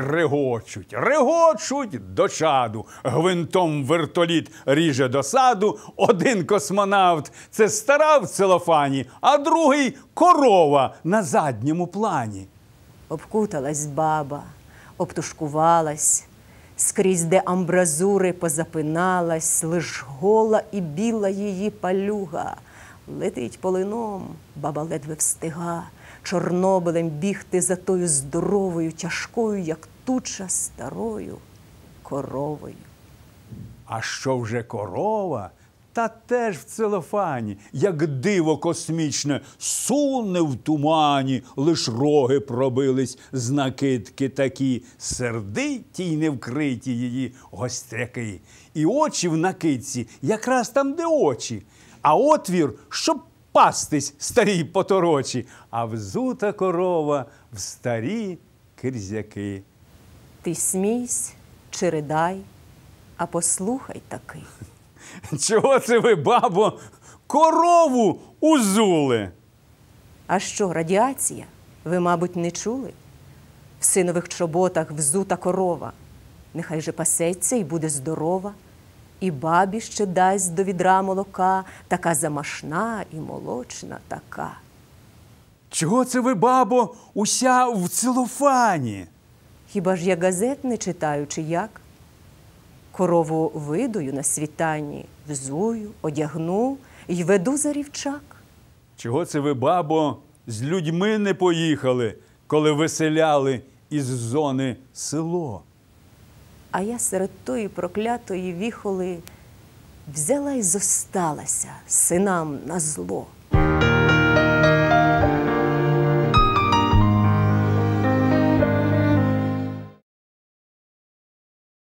регочуть, регочуть до чаду. Гвинтом вертоліт ріже до саду. Один космонавт це стара в целофані, а другий корова на задньому плані. Обкуталась баба, обтушкувалась, скрізь де амбразури позапиналась, лиш гола і біла її палюга. Летить полином, баба ледве встига, чорнобилем бігти за тою здоровою, тяжкою, як туча старою коровою. А що вже корова? Та теж в целофані, як диво космічне, суне в тумані, лиш роги пробились з такі, сердиті й не вкриті її гостряки. І очі в накидці, якраз там, де очі, а отвір, щоб пастись старій поторочі, а взута корова в старі кирзяки. Ти смійсь чи ридай, а послухай таки. Чого це ви, бабо, корову узули? А що, радіація? Ви, мабуть, не чули? В синових чоботах взута корова. Нехай же пасеться і буде здорова, і бабі ще дасть до відра молока, така замашна і молочна така. Чого це ви, бабо, уся в целофані? Хіба ж я газет не читаю, чи як? Корову видую на світанні, взую, одягну й веду за рівчак. Чого це ви, бабо, з людьми не поїхали, коли виселяли із зони село? А я серед тої проклятої віхоли взяла й зосталася синам на зло.